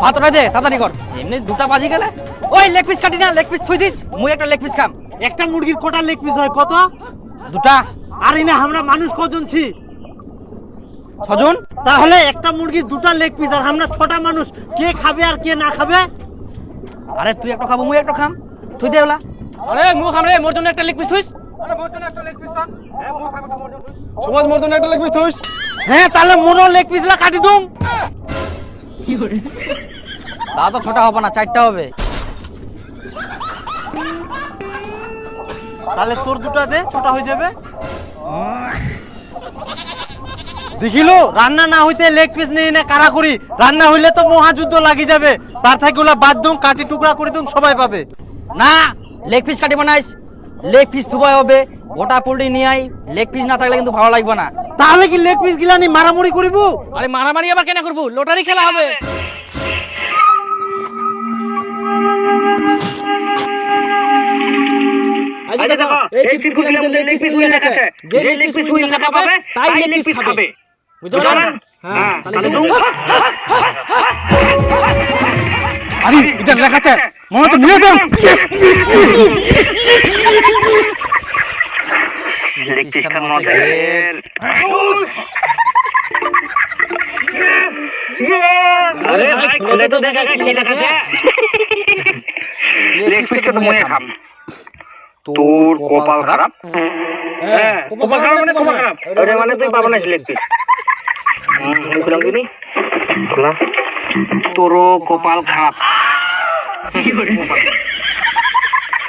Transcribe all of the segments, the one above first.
ভাতটা দে তাড়াতাড়ি কর। এমনি দুটা বাজি গেলে? ওই লেগ পিস কাটি না লেগ পিস থুই দিস। মুই একটা লেগ পিস খাম। একটা মুরগির কোটা লেগ পিস হয় কত? দুটা। আর না আমরা মানুষ কজন ছি? ছজন? তাহলে একটা মুরগির দুটা লেগ পিস আর আমরা ছটা মানুষ কে খাবে আর কে না খাবে? আরে তুই একটা খাব মুই একটা খাম। থুই দে ওলা। আরে মুখ খাম রে মোর জন্য একটা লেগ পিস থুইস। সমাজ মর্দন একটা লেগ পিস থুস হ্যাঁ তাহলে মোরও লেগ পিসলা কাটি দুম। তা তো ছোটা হবে না চারটা হবে। তাহলে তোর দুটা দে ছোটা হয়ে যাবে। দেখিলো? রান্না না হইতে লেগ পিস নেই না কারা করি? রান্না হইলে তো মহাযুদ্ধ লাগি যাবে। তার থেকে ওলা বাদ দুম কাটি টুকরা করে দুম সবাই পাবে। না লেগ পিস কাটি বানাইস। লেগ পিস থুবাই হবে গোটা পোল্ট্রি নিয়ে আই লেগ পিস না থাকলে কিন্তু ভালো লাগবে না। তাহলে কি লেগ পিস গিলানি মারামারি করিব? আরে মারামারি আবার কেন করব? লটারি খেলা হবে। হ্যাঁ আরে এটা মনে তো নিয়ে দাও লেগ পিস খান মজা আরে ভাই খুলে তো দেখা কি লেখা আছে লেগ পিস তো মুই খাম তোর কপাল খারাপ হ্যাঁ কপাল খারাপ মানে কপাল খারাপ ওটা মানে তুই পাবো না লেগ পিস খুলাম কিনি খুলাম তোরও কপাল খারাপ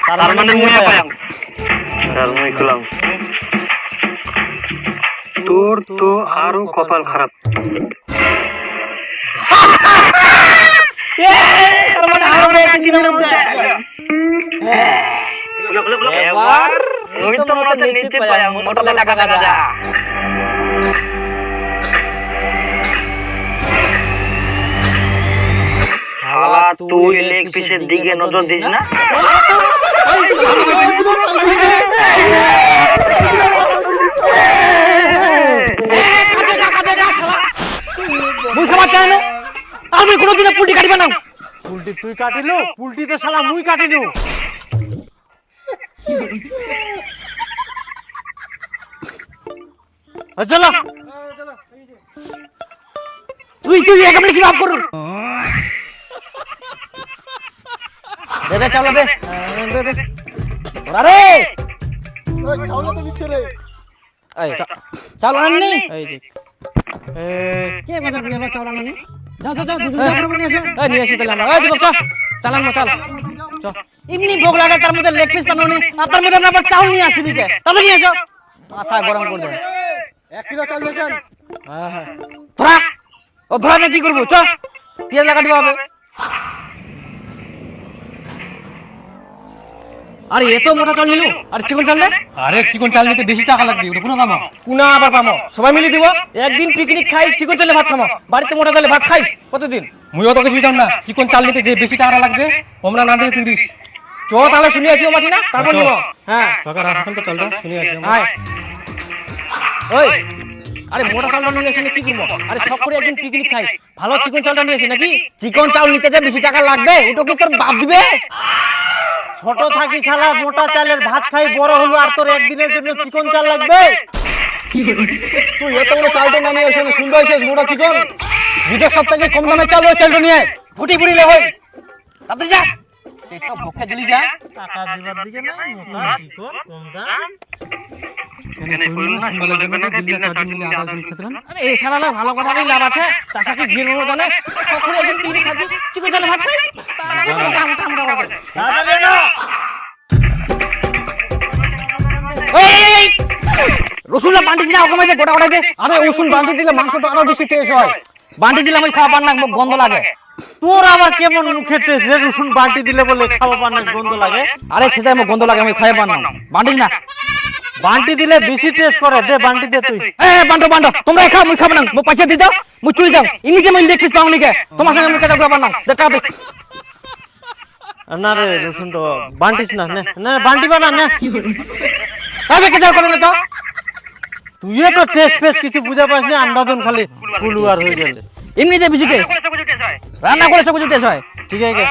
তার মানে মুই পায়াম তার মুই খুলাম তোর তো আরও কপাল খারাপ। তুই লেগ পিসের দিকে নজর দিস না মুই খাবার চাই না আমি কোনোদিনও পুল্টি কাটিবা না। পুলটি তুই কাটিলো? পুলটি তো শালা মুই কাটিলু। চলো। তুই তুই একেবারে কি ভাব করু দে দে চাওলা দে। দে দে ওরা রে তো দিচ্ছে রে। এই চাল আননি? এই দেখ এ কে বাজার আবার চালানো নিয়ে আসো আসি তাহলে আমরা চল। চালান চাল। এমনি ভোগ লাগে তার মধ্যে লেগ পিস বানানি আর তার মধ্যে আবার চাউল নিয়ে আসি দিকে। তবে নিয়ে এসো। মাথা গরম করে দেবে। এক কিলো চাল দিয়েছেন। হ্যাঁ হ্যাঁ। ধরা। ও ধরা কি করব? চ পেঁয়াজ লাগাতে হবে। আরে এত মোটা চাল নিলু? আর চিকন চাল আরে চিকন চাল নিতে বেশি টাকা লাগবে ওটা কোনো কুনা আবার পামো সবাই মিলে দিব। একদিন পিকনিক খাই চিকন চালে ভাত খামো। বাড়িতে মোটা চালে ভাত খাইস? কতদিন? মুই অত কিছু জান না। চিকন চাল নিতে যে বেশি টাকা লাগবে না দিলে তুই দিস। চ তাহলে শুনে আসিও মাটি না? তারপর নিব। হ্যাঁ। কাকা রাখেন তো চালটা শুনে আসি। আয়। ওই। আরে মোটা চালটা নিয়ে আসলে কি করব? আরে সব করে একদিন পিকনিক খাই ভালো চিকন চালটা নিয়ে আসি নাকি? চিকন চাল নিতে যে বেশি টাকা লাগবে ওটা কি তোর বাপ দিবে? ছোট থাকি শালা মোটা চালের ভাত খাই বড় হলো আর তোর একদিনের জন্য চিকন চাল লাগবে? তুই এত বড় চালটা না নিয়ে এসে শুনতে আসিস মোটা চিকন? দুটো থেকে কম দামে চাল ওই চালটা নিয়ে আয়। ফুটি ফুটি লে হই তাড়াতাড়ি যা। পেটটা ভোকে দিলি যা। টাকা দিবার দিকে না মোটা চিকন কম দাম। এই শালা না ভালো কথা লাভ আছে। তার সাথে ঘির জানে। বান্টি দিনা ওকে মধ্যে গোটা গোটা দে। আরে রসুন বাঁধি দিলে মাংসটা আরও বেশি টেস্ট হয়। বান্টি দিলে আমি খাওয়া পার না গন্ধ লাগে। তোর আবার কেমন মুখে টেস্ট রে রসুন বাটি দিলে বলে খাওয়া পান না গন্ধ লাগে। আরে সেটাই মুখ গন্ধ লাগে, আমি খাই পার না বান্টি না। বান্টি দিলে বেশি টেস্ট করে। দে বান্টি দে তুই। এ বান্টো বান্টো, তোমরা খাও, মুই খাব না মুই পয়সা দি দাও, মুই চুরি ইনি যে মই লেগ পিস পাও নিকে তোমার সঙ্গে মুই কথা বলবার না দেখা দে। না রে রসুন তো বান্টিস না। নে বান্টি বানা, নে। আবে কেদার করে না তো। তুইও তো টেস্ট ফেস কিছু বুঝা পাস না আন্দাজন খালি ফুলুয়ার হয়ে গেল এমনিতে কিছু টেস্ট রান্না করেছ কিছু টেস্ট হয়। ঠিক আছে।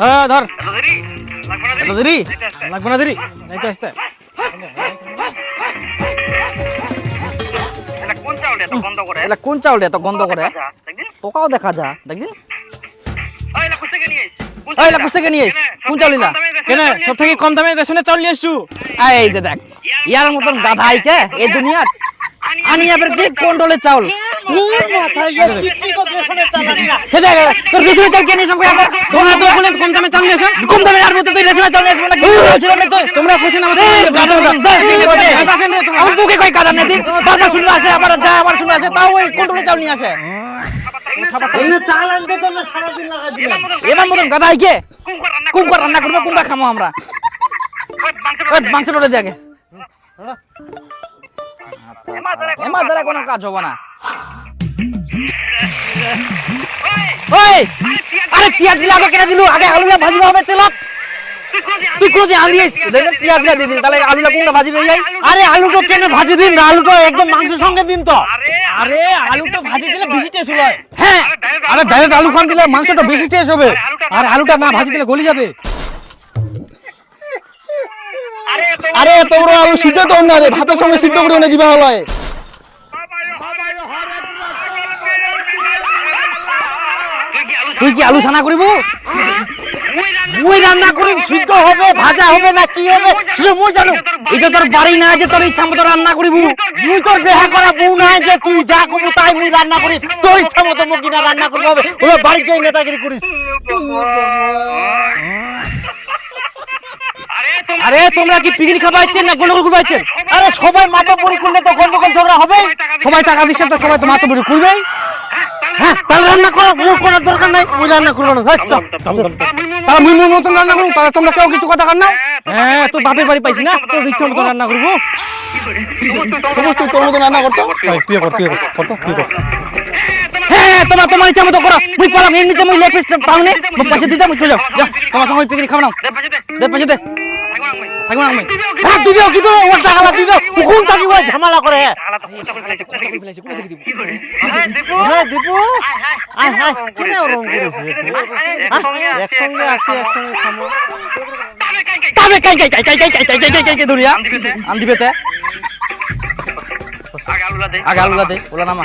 হ্যাঁ ধর। হ্যাঁ, দেরি? লাগবে না দেরি? এই তো আসতে কোন চাউল এত গন্ধ করে? পোকাও দেখা যা দেখদিন কোন চাউল কোন? চাউল কেন সব থেকে কম দামে রেশনের চাউল নিয়ে আসছু? এই। দেখ। ইয়ার মতন গাধা আইছে এই দুনিয়ার? আনি আবার কি কন্ট্রোলে চাউল? তোমরা খুশি না বুকে কয় কাদা নেই বারবার শুনে আসে আবার যা আবার শুনে আসে। তাও ওই কন্ট্রোলে চাউল নিয়ে আসে। এবার গাদা কুমকার রান্না করব। কুমকা খামো আমরা? মাংস টোটে দিয়ে কোনো দ্বারা কাজ কোনো হবে না। কাজ হবে না। ওই, ওই! আরে আরে পেঁয়াজ পেঁয়াজ দিলে আগে কেটে দিলু। আগে আলুটা ভাজিবে হবে তেলত। তুই তুই কোন কোন দেখেন পেঁয়াজ দিয়ে দিবি তাহলে আলুটা কোনটা ভাজিবে? যাই আরে আলুটা কেন ভাজি দিন না? আলুটা একদম মাংসের সঙ্গে দিন তো। আরে আরে আলুটা ভাজি দিলে বেশি টেস্ট হয়। হ্যাঁ আরে ডাইরেক্ট আলু খান দিলে মাংসটা বেশি টেস্ট হবে। আর আলুটা না ভাজি দিলে গলি যাবে। আরে তোমরা আলু সিদ্ধ তো না রে ভাতের সঙ্গে সিদ্ধ করে এনে দিবা হলায় তুই কি আলোচনা করিব? মুই রান্না করি। সিদ্ধ হবে ভাজা হবে না কি হবে? সেটা মুই জানো এটা তোর বাড়ি না যে তোর ইচ্ছা মতো রান্না করিব। মুই তোর দেহা করা বউ নাই যে তুই যা করব তাই মুই রান্না করি। তোর ইচ্ছা মতো মুই কিনা রান্না করব হবে। ওরা বাড়ি যাই নেতাগিরি করিস। আরে তোমরা কি পিকনিক খাবা আইছেন না গন্ডগোল করবা আইছেন আরে সবাই মাথা পরি করলে তো গন্ডগোল ঝগড়া হবে সবাই টাকা দিচ্ছে তো সবাই তো মাথা বুড়ি করবে হ্যাঁ তাহলে রান্না করো মুই করার দরকার নাই মুই রান্না করব না আচ্ছা তারা মুই মুই মতন রান্না করুন তাহলে তোমরা কেউ কিছু কথা কান না। হ্যাঁ তোর বাপের বাড়ি পাইছি না তোর ইচ্ছা মতো রান্না করব। সমস্ত তোর মতন রান্না করতো? তুই কর তুই কর তুই কর। হ্যাঁ তোমার তোমার ইচ্ছা মতো করো। মুই পালাম এমনিতে মুই লেগ পিস পাউনে মুই পাশে দিতে মুই চলে যাও। তোমার সঙ্গে পিকনিক খাব না। দে পাশে দে। থাকব না আমি হ্যাঁ দিবেও কিন্তু ওর টাকা দিবেও কোন টাকি ওই ঝামেলা করে হ্যাঁ হ্যাঁ দীপু আয় হায় কেন ওরম করিস রে তুই? হ্যাঁ? একসঙ্গে আসি একসঙ্গে খামো তবে কাই কাই কাই কাই কাই কাই কাই কাই কাই কাই দৌড়িয়া আন দিবে তে আগে আলুলা দে ওলা নামা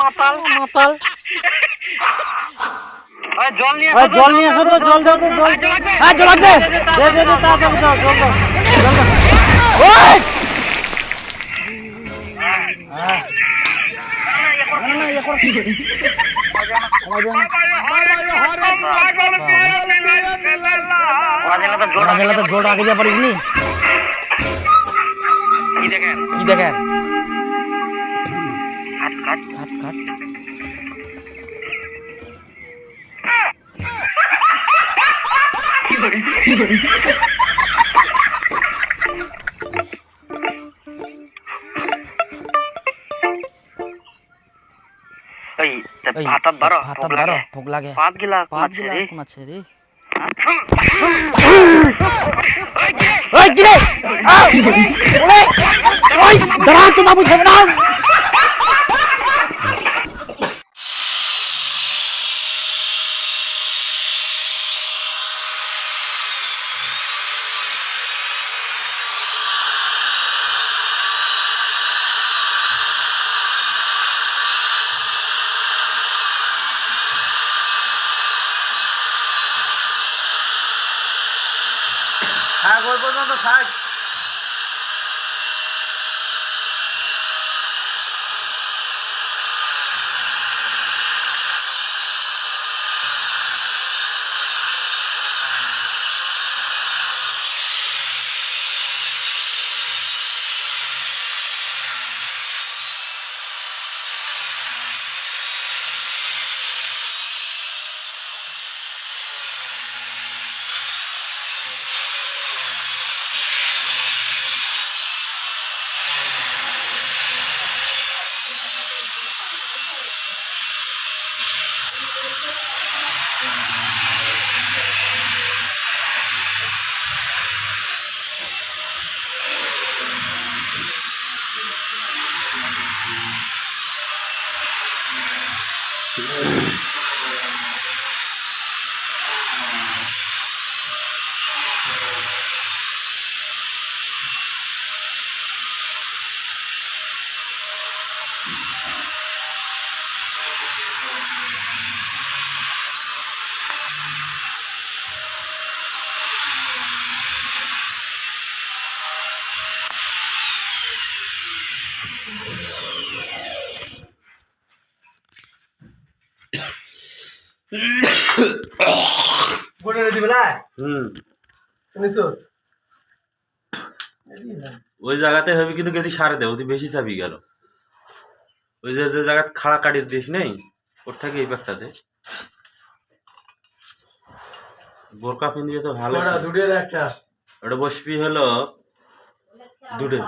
মাতাল মাতাল। জল নিয়ে ওই জল নিয়ে এসো তো জল দাও তো জল। হ্যাঁ জল দে। দে দাও জল দাও। জল জোর আগে যা পারিস নি। কি দেখেন? কি দেখেন? কাট ভাতার বারো ভাতার বারো ভোগ লাগে পাঁচ গিলা পাঁচ গিলা মাছ রে ওই গিরে ওই দাঁড়া তো বাবু ঝেমনা সাগর পর্যন্ত ষাট হুম। ওই জায়গাতে হবে কিন্তু সারে দেয় বেশি চাবি গেল। ওই যে যে জায়গা খাড়া কাটির দিস নেই ওর থেকে এই ব্যাগটাতে বোরকা পিন্দিয়ে তো ভালো ছিল। ওটা বসবি হলো দুটো